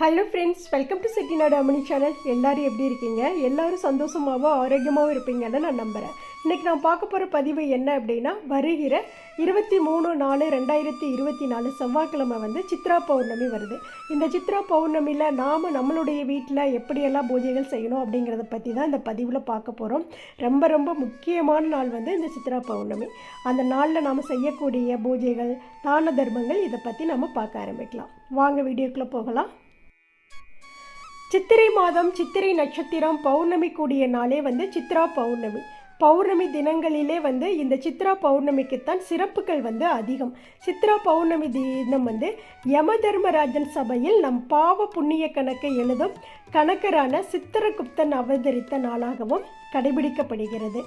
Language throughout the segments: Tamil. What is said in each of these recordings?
Hello friends welcome to Chettinad Amani channel எல்லாரும் எப்படி இருக்கீங்க? எல்லோரும் சந்தோஷமாகவும் ஆரோக்கியமாகவும் இருப்பீங்கன்னு நான் நம்புகிறேன் இன்றைக்கி நான் பார்க்க போகிற பதிவு என்ன அப்படின்னா வருகிற இருபத்தி மூணு நாலு ரெண்டாயிரத்தி இருபத்தி நாலு செவ்வாய்க்கிழமை வந்து சித்ரா பௌர்ணமி வருது. இந்த சித்ரா பௌர்ணமியில் நாம் நம்மளுடைய வீட்டில் எப்படியெல்லாம் பூஜைகள் செய்யணும் அப்படிங்கிறத பற்றி தான் இந்த பதிவில் பார்க்க போகிறோம் ரொம்ப ரொம்ப முக்கியமான நாள் வந்து இந்த சித்ரா பௌர்ணமி. அந்த நாளில் நாம் செய்யக்கூடிய பூஜைகள் தான தர்மங்கள் இதை பற்றி நம்ம பார்க்க ஆரம்பிக்கலாம். வாங்க வீடியோக்குள்ளே போகலாம். சித்திரை மாதம் சித்திரை நட்சத்திரம் பௌர்ணமி கூடிய நாளே வந்து சித்ரா பௌர்ணமி. பௌர்ணமி தினங்களிலே வந்து இந்த சித்ரா பௌர்ணமிக்குத்தான் சிறப்புகள் வந்து அதிகம். சித்ரா பௌர்ணமி தினம் வந்து யம தர்மராஜன் சபையில் நம் பாவ புண்ணிய கணக்கை எழுதும் கணக்கரான சித்திரகுப்தன் அவதரித்த நாளாகவும் கடைபிடிக்கப்படுகிறது.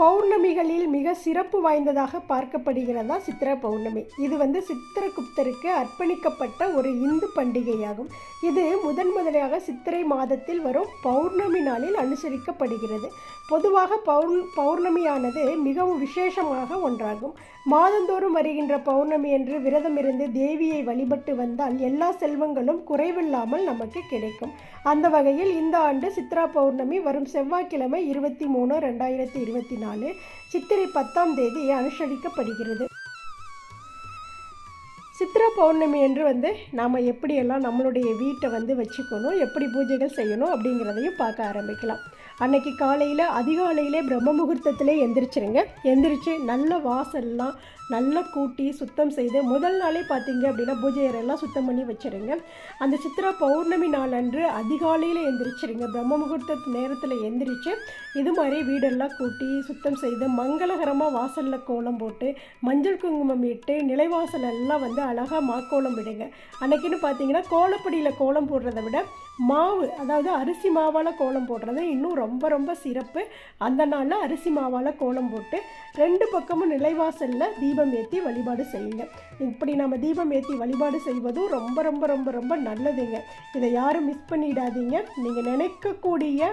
பௌர்ணமிகளில் மிக சிறப்பு வாய்ந்ததாக பார்க்கப்படுகிறதா சித்திர பௌர்ணமி. இது வந்து சித்திரகுப்தருக்கு அர்ப்பணிக்கப்பட்ட ஒரு இந்து பண்டிகையாகும். இது முதன் முதலாக சித்திரை மாதத்தில் வரும் பௌர்ணமி நாளில் அனுசரிக்கப்படுகிறது. பொதுவாக பௌர் பௌர்ணமியானது மிகவும் விசேஷமாக ஒன்றாகும். மாதந்தோறும் வருகின்ற பௌர்ணமி என்று விரதமிருந்து தேவியை வழிபட்டு வந்தால் எல்லா செல்வங்களும் குறைவில்லாமல் நமக்கு கிடைக்கும். அந்த வகையில் இந்த ஆண்டு சித்ரா பௌர்ணமி வரும் செவ்வாய்க்கிழமை இருபத்தி மூணு ரெண்டாயிரத்தி இருபத்தி நாலு. சித்திரை பத்தாம் தேதி அனுசரிக்கப்படுகிறது. சித்திரை பௌர்ணமி என்று வந்து நாம் எப்படியெல்லாம் நம்மளுடைய வீட்டை வந்து வச்சுக்கணும் எப்படி பூஜைகள் செய்யணும் அப்படிங்கிறதையும் பார்க்க ஆரம்பிக்கலாம். அன்னைக்கு காலையில் அதிகாலையிலே பிரம்ம முகூர்த்தத்திலே எந்திரிச்சிருங்க. எந்திரிச்சு நல்ல வாசல்லாம் நல்லா கூட்டி சுத்தம் செய்து முதல் நாளே பார்த்தீங்க அப்படின்னா பூஜை அறையெல்லாம் சுத்தம் பண்ணி வச்சுருங்க. அந்த சித்திரா பௌர்ணமி நாள் அன்று அதிகாலையில் எந்திரிச்சிருங்க. பிரம்ம முகூர்த்த நேரத்தில் எந்திரிச்சு இது மாதிரி வீடெல்லாம் கூட்டி சுத்தம் செய்து மங்களகரமாக வாசலில் கோலம் போட்டு மஞ்சள் குங்குமம் இட்டு நிலைவாசல் எல்லாம் வந்து அழகாக மாக்கோலம் விடுங்க. அன்னைக்குன்னு பார்த்தீங்கன்னா கோலப்படியில் கோலம் போடுறத விட மாவு அதாவது அரிசி மாவால் கோலம் போடுறது இன்னும் ரொம்ப ரொம்ப சிறப்பு. அந்த நாளில் அரிசி மாவால் கோலம் போட்டு ரெண்டு பக்கமும் நிலைவாசலில் தீபம் ஏற்றி வழிபாடு செய்யுங்க. இப்படி நம்ம தீபம் ஏற்றி வழிபாடு செய்வதும் ரொம்ப ரொம்ப ரொம்ப ரொம்ப நல்லதுங்க. இதை யாரும் மிஸ் பண்ணிடாதீங்க. நீங்கள் நினைக்கக்கூடிய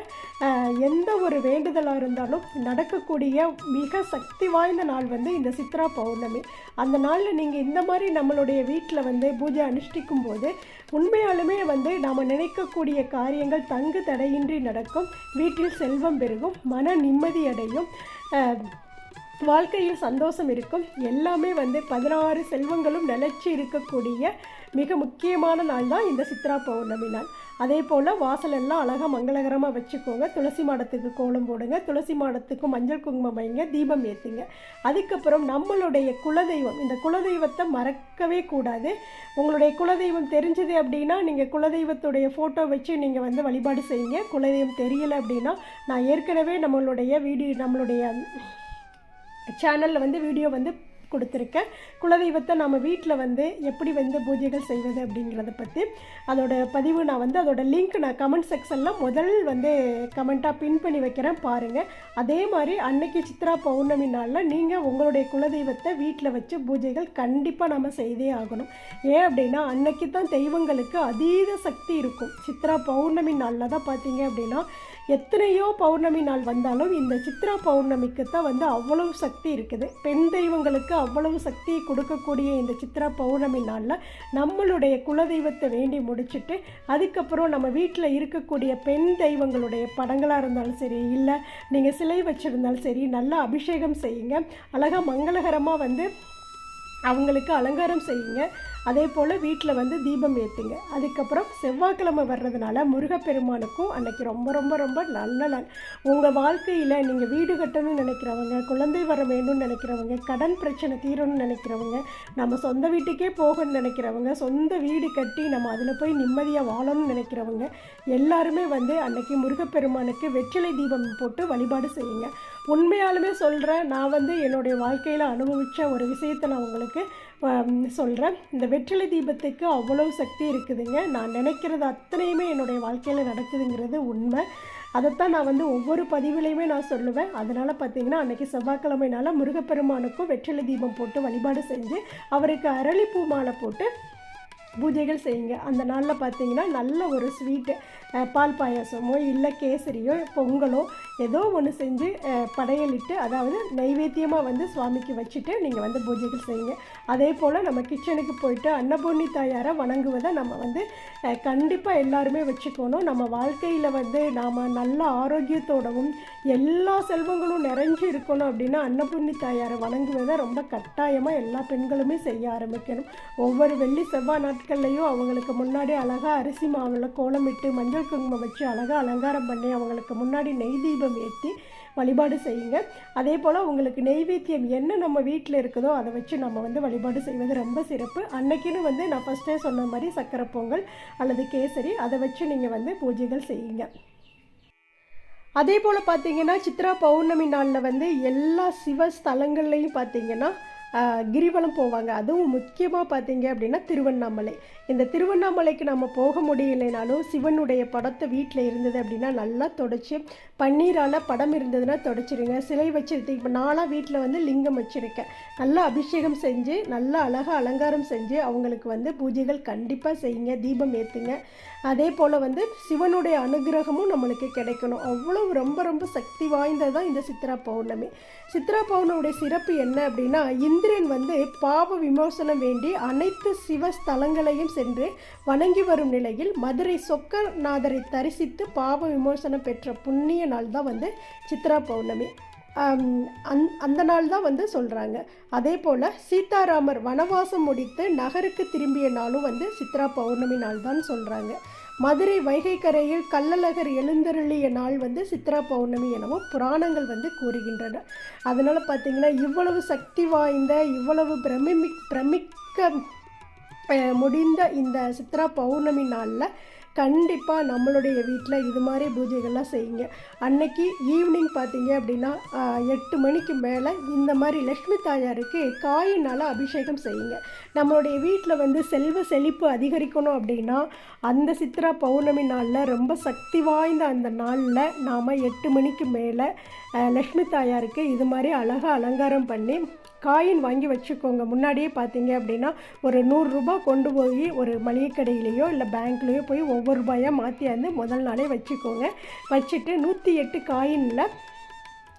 எந்த ஒரு வேண்டுதலாக இருந்தாலும் நடக்கக்கூடிய மிக சக்தி வாய்ந்த நாள் வந்து இந்த சித்ரா பௌர்ணமி. அந்த நாளில் நீங்கள் இந்த மாதிரி நம்மளுடைய வீட்டில் வந்து பூஜை அனுஷ்டிக்கும் போது உண்மையாலுமே வந்து நாம் நினைக்கக்கூடிய காரியங்கள் தங்கு தடையின்றி நடக்கும். வீட்டில் செல்வம் பெருகும் மன நிம்மதி அடையும். ஆஹ், வாழ்க்கையில் சந்தோஷம் இருக்கும். எல்லாமே வந்து பதினாறு செல்வங்களும் நிலச்சி இருக்கக்கூடிய மிக முக்கியமான நாள் தான் இந்த சித்ரா பௌர்ணமி நாள். அதே போல் வாசலெல்லாம் அழகாக மங்களகரமாக வச்சுக்கோங்க. துளசி மாடத்துக்கு கோலம் போடுங்க. துளசி மாடத்துக்கு மஞ்சள் குங்குமம் வைங்க. தீபம் ஏற்றுங்க அதுக்கப்புறம் நம்மளுடைய குலதெய்வம். இந்த குலதெய்வத்தை மறக்கவே கூடாது. உங்களுடைய குலதெய்வம் தெரிஞ்சது அப்படின்னா நீங்கள் குலதெய்வத்துடைய ஃபோட்டோ வச்சு நீங்கள் வந்து வழிபாடு செய்யுங்க. குலதெய்வம் தெரியலை அப்படின்னா நான் ஏற்கனவே நம்மளுடைய வீடியோ நம்மளுடைய சேனலில் வந்து வீடியோ வந்து கொடுத்துருக்கேன் குலதெய்வத்தை நம்ம வீட்டில் வந்து எப்படி வந்து பூஜைகள் செய்வது அப்படிங்கிறத பற்றி அதோட பதிவு நான் வந்து அதோட லிங்க் நான் கமெண்ட் செக்ஷனில் முதல் வந்து கமெண்ட்டாக பின் பண்ணி வைக்கிறேன் பாருங்கள் அதே மாதிரி அன்னைக்கு சித்ரா பௌர்ணமி நாளில் நீங்கள் உங்களுடைய குலதெய்வத்தை வீட்டில் வச்சு பூஜைகள் கண்டிப்பாக நம்ம செய்தே ஆகணும். ஏன் அப்படின்னா அன்னைக்கு தான் தெய்வங்களுக்கு அதீத சக்தி இருக்கும். சித்ரா பௌர்ணமி நாளில் தான் பார்த்தீங்க அப்படின்னா எத்தனையோ பௌர்ணமி நாள் வந்தாலும் இந்த சித்ரா பௌர்ணமிக்கு தான் வந்து அவ்வளவு சக்தி இருக்குது. பெண் தெய்வங்களுக்கு அவ்வளவு சக்தியை கொடுக்கக்கூடிய இந்த சித்ரா பௌர்ணமி நாளில் நம்மளுடைய குலதெய்வத்தை வேண்டி முடிச்சுட்டு அதுக்கப்புறம் நம்ம வீட்டில் இருக்கக்கூடிய பெண் தெய்வங்களுடைய படங்களாக இருந்தாலும் சரி இல்லை நீங்கள் சிலை வச்சுருந்தாலும் சரி நல்லா அபிஷேகம் செய்யுங்க. அழகாக மங்களகரமாக வந்து அவங்களுக்கு அலங்காரம் செய்யுங்க. அதே போல் வீட்டில் வந்து தீபம் ஏற்றுங்க அதுக்கப்புறம் செவ்வாய்க்கிழமை வர்றதுனால முருகப்பெருமானுக்கும் அன்னைக்கு ரொம்ப ரொம்ப ரொம்ப நல்ல நாள். உங்கள் வாழ்க்கையில் நீங்கள் வீடு கட்டணும்னு நினைக்கிறவங்க குழந்தை வர வேணும்னு நினைக்கிறவங்க கடன் பிரச்சனை தீரணும்னு நினைக்கிறவங்க நம்ம சொந்த வீட்டுக்கே போகணும்னு நினைக்கிறவங்க சொந்த வீடு கட்டி நம்ம அதில் போய் நிம்மதியாக வாழணும்னு நினைக்கிறவங்க எல்லாருமே வந்து அன்னைக்கு முருகப்பெருமானுக்கு வெற்றிலை தீபம் போட்டு வழிபாடு செய்யுங்க. உண்மையாலுமே சொல்கிறேன் நான் வந்து என்னுடைய வாழ்க்கையில் அனுபவித்த ஒரு விஷயத்தை நான் உங்களுக்கு சொல்கிறேன் இந்த வெற்றிலை தீபத்துக்கு அவ்வளோ சக்தி இருக்குதுங்க. நான் நினைக்கிறது அத்தனையுமே என்னுடைய வாழ்க்கையில் நடக்குதுங்கிறது உண்மை. அதைத்தான் நான் வந்து ஒவ்வொரு பதிவிலையுமே நான் சொல்லுவேன். அதனால் பார்த்தீங்கன்னா அன்றைக்கி செவ்வாய்க்கிழமைனால முருகப்பெருமானுக்கும் வெற்றிலை தீபம் போட்டு வழிபாடு செஞ்சு அவருக்கு அரளிப்பூ மாலை போட்டு பூஜைகள் செய்யுங்க. அந்த நாளில் பார்த்தீங்கன்னா நல்ல ஒரு ஸ்வீட்டு. பால் பாயாசமோ இல்லை கேசரியோ பொங்கலோ ஏதோ ஒன்று செஞ்சு படையலிட்டு அதாவது நைவேத்தியமாக வந்து சுவாமிக்கு வச்சுட்டு நீங்கள் வந்து பூஜைகள் செய்யுங்க. அதே போல் நம்ம கிச்சனுக்கு போயிட்டு அன்னபூர்ணி தாயாரை வணங்குவதை நம்ம வந்து கண்டிப்பாக எல்லாருமே வச்சுக்கணும். நம்ம வாழ்க்கையில் வந்து நாம் நல்ல ஆரோக்கியத்தோடவும் எல்லா செல்வங்களும் நிறைஞ்சு இருக்கணும் அப்படின்னா அன்னபூர்ணி தாயாரை வணங்குவதை ரொம்ப கட்டாயமாக எல்லா பெண்களுமே செய்ய ஆரம்பிக்கணும். ஒவ்வொரு வெள்ளி செவ்வாய் நாட்கள்லையும் அவங்களுக்கு முன்னாடி அழகாக அரிசி மாவில் கோலமிட்டு மஞ்சள் குங்குமம் வச்சு அழகாக அலங்காரம் பண்ணி அவங்களுக்கு முன்னாடி நெய் தீபம் ஏற்றி வழிபாடு செய்யுங்க. அதே போல் உங்களுக்கு நெய்வேத்தியம் என்ன நம்ம வீட்டில் இருக்குதோ அதை வச்சு நம்ம வந்து வழிபாடு செய்வது ரொம்ப சிறப்பு. அன்னைக்குன்னு வந்து நான் ஃபஸ்ட்டே சொன்ன மாதிரி சக்கரை பொங்கல் அல்லது கேசரி அதை வச்சு நீங்கள் வந்து பூஜைகள் செய்யுங்க. அதே போல் பார்த்தீங்கன்னா சித்ரா பௌர்ணமி நாளில் வந்து எல்லா சிவ ஸ்தலங்கள்லையும் பார்த்தீங்கன்னா கிரிவலம் போவாங்க. அதுவும் முக்கியமாக பார்த்தீங்க அப்படின்னா திருவண்ணாமலை. இந்த திருவண்ணாமலைக்கு நம்ம போக முடியலைனாலும் சிவனுடைய படத்தை வீட்டில் இருந்தது அப்படின்னா நல்லா தொடச்சி பன்னீரால் படம் இருந்ததுன்னா தொடச்சிருங்க. சிலை வச்சுருக்கேன் இப்போ நானாக வீட்டில் வந்து லிங்கம் வச்சுருக்கேன். நல்லா அபிஷேகம் செஞ்சு நல்லா அழகாக அலங்காரம் செஞ்சு அவங்களுக்கு வந்து பூஜைகள் கண்டிப்பாக செய்யுங்க தீபம் ஏற்றுங்க அதே போல் வந்து சிவனுடைய அனுகிரகமும் நம்மளுக்கு கிடைக்கணும். அவ்வளோ ரொம்ப ரொம்ப சக்தி வாய்ந்ததான் இந்த சித்ரா பௌர்ணமி. சித்ரா பௌர்ணமியுடைய சிறப்பு என்ன அப்படின்னா இந்திரன் வந்து பாவ விமோசனம் வேண்டி அனைத்து சிவ ஸ்தலங்களையும் சென்று வணங்கி வரும் நிலையில் மதுரை சொக்கநாதரை தரிசித்து பாவ விமோசனம் பெற்ற புண்ணிய நாள் தான் வந்து சித்ரா பௌர்ணமி. அந் அந்த நாள் தான் வந்து சொல்கிறாங்க அதே போல் சீதாராமர் வனவாசம் முடித்து நகருக்கு திரும்பிய நாளும் வந்து சித்ரா பௌர்ணமி நாள் தான் சொல்கிறாங்க மதுரை வைகைக்கரையில் கள்ளழகர் எழுந்தருளிய நாள் வந்து சித்ரா பௌர்ணமி எனவும் புராணங்கள் வந்து கூறுகின்றன. அதனால் பார்த்தீங்கன்னா இவ்வளவு சக்தி வாய்ந்த இவ்வளவு பிரமிமி பிரமிக்க அஹ், முடிந்த இந்த சித்ரா பௌர்ணமி நாளில் கண்டிப்பாக நம்மளுடைய வீட்டில் இது மாதிரி பூஜைகள்லாம் செய்யுங்க. அன்னைக்கு ஈவினிங் பார்த்தீங்க அப்படின்னா எட்டு மணிக்கு மேலே இந்த மாதிரி லக்ஷ்மி தாயாருக்கு காயினால் அபிஷேகம் செய்யுங்க. நம்மளுடைய வீட்டில் வந்து செல்வ செழிப்பு அதிகரிக்கணும் அப்படின்னா அந்த சித்ரா பௌர்ணமி நாளில் ரொம்ப சக்தி வாய்ந்த அந்த நாளில் நாம் எட்டு மணிக்கு மேலே லக்ஷ்மி தாயாருக்கு இது மாதிரி அழகாக அலங்காரம் பண்ணி காயின் வாங்கி வச்சுக்கோங்க. முன்னாடியே பார்த்தீங்க அப்படின்னா ஒரு நூறுரூபா கொண்டு போய் ஒரு மளிகை கடையிலையோ இல்லை பேங்க்லேயோ போய் ஒவ்வொரு ரூபாயாக மாற்றியாந்து முதல் நாளே வச்சுக்கோங்க. வச்சுட்டு நூற்றி எட்டு காயினில்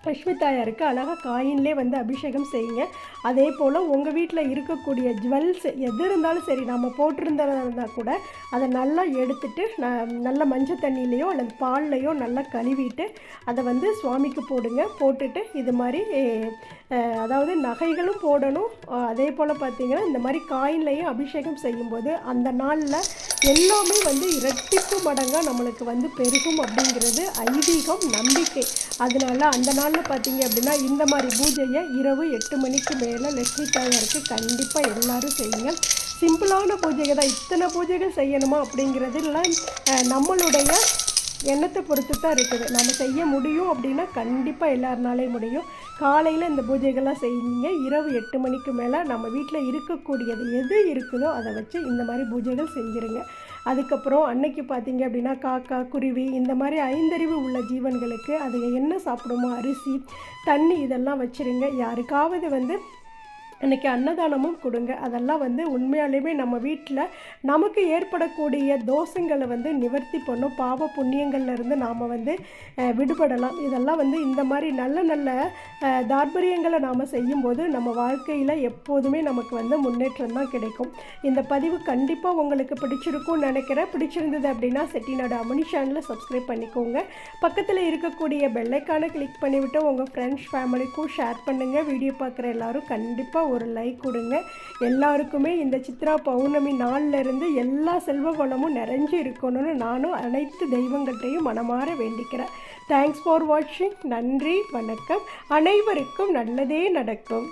லக்ஷ்மி தாயாருக்கு அழகாக காயின்லே வந்து அபிஷேகம் செய்யுங்க. அதே போல் உங்கள் வீட்டில் இருக்கக்கூடிய ஜுவல்ஸ் எது இருந்தாலும் சரி நம்ம போட்டிருந்தா கூட அதை நல்லா எடுத்துட்டு ந- நல்ல மஞ்சள் தண்ணியிலையோ அல்லது பால்லையோ நல்லா கழுவிட்டு அதை வந்து சுவாமிக்கு போடுங்க. போட்டுட்டு இது மாதிரி அதாவது நகைகளும் போடணும். அதே போல் பார்த்திங்கன்னா இந்த மாதிரி காயின்லையும் அபிஷேகம் செய்யும்போது அந்த நாளில் எல்லாமே வந்து இரட்டிப்பு மடங்காக நம்மளுக்கு வந்து பெருகும் அப்படிங்கிறது ஐதீகம் நம்பிக்கை. அதனால அந்த நாள் நாளில் பார்த்தீங்க அப்படின்னா இந்த மாதிரி பூஜையை இரவு எட்டு மணிக்கு மேலே லட்சுமி தாயாருக்கு கண்டிப்பாக எல்லாரும் செய்யுங்க. சிம்பிளான பூஜைகள் தான். இத்தனை பூஜைகள் செய்யணுமா அப்படிங்கிறதுலாம் நம்மளுடைய எண்ணத்தை பொறுத்து தான் இருக்குது. நம்ம செய்ய முடியும் அப்படின்னா கண்டிப்பாக எல்லாருனாலே முடியும். காலையில் இந்த பூஜைகள்லாம் செய்யுங்க. இரவு எட்டு மணிக்கு மேலே நம்ம வீட்டில் இருக்கக்கூடியது எது இருக்குதோ அதை வச்சு இந்த மாதிரி பூஜைகள் செஞ்சுருங்க. அதுக்கப்புறம் அன்னைக்கு பார்த்தீங்க அப்படின்னா காக்கா குருவி இந்த மாதிரி ஐந்தறிவு உள்ள ஜீவன்களுக்கு அது என்ன சாப்பிடுமோ அரிசி தண்ணி இதெல்லாம் வச்சுருங்க. யாருக்காவது வந்து இன்றைக்கி அன்னதானமும் கொடுங்க. அதெல்லாம் வந்து உண்மையாலுமே நம்ம வீட்டில் நமக்கு ஏற்படக்கூடிய தோஷங்களை வந்து நிவர்த்தி பண்ணும். பாவ புண்ணியங்கள்லேருந்து நாம் வந்து விடுபடலாம். இதெல்லாம் வந்து இந்த மாதிரி நல்ல நல்ல தார்பரியங்களை நாம் செய்யும்போது நம்ம வாழ்க்கையில் எப்போதுமே நமக்கு வந்து முன்னேற்றம் தான் கிடைக்கும். இந்த பதிவு கண்டிப்பாக உங்களுக்கு பிடிச்சிருக்கும்னு நினைக்கிறேன். பிடிச்சிருந்தது அப்படின்னா செட்டிநாடு அமனி சேனலில் சப்ஸ்கிரைப் பண்ணிக்கோங்க. பக்கத்தில் இருக்கக்கூடிய பெல்லைக்கான கிளிக் பண்ணிவிட்டு உங்கள் ஃப்ரெண்ட்ஸ் ஃபேமிலிக்கும் ஷேர் பண்ணுங்கள் வீடியோ பார்க்குற எல்லாரும் கண்டிப்பாக ஒரு லைக் கொடுங்க. எல்லாருக்குமே இந்த சித்ரா பௌர்ணமி நாள்ல இருந்து எல்லா செல்வ வளமும் நிறைஞ்சு இருக்கணும்னு நானும் அனைத்து தெய்வங்கள்கிட்டையும் மனமாற வேண்டிக்கிறேன். தேங்க்ஸ் ஃபார் வாட்சிங் நன்றி வணக்கம். அனைவருக்கும் நல்லதே நடக்கும்.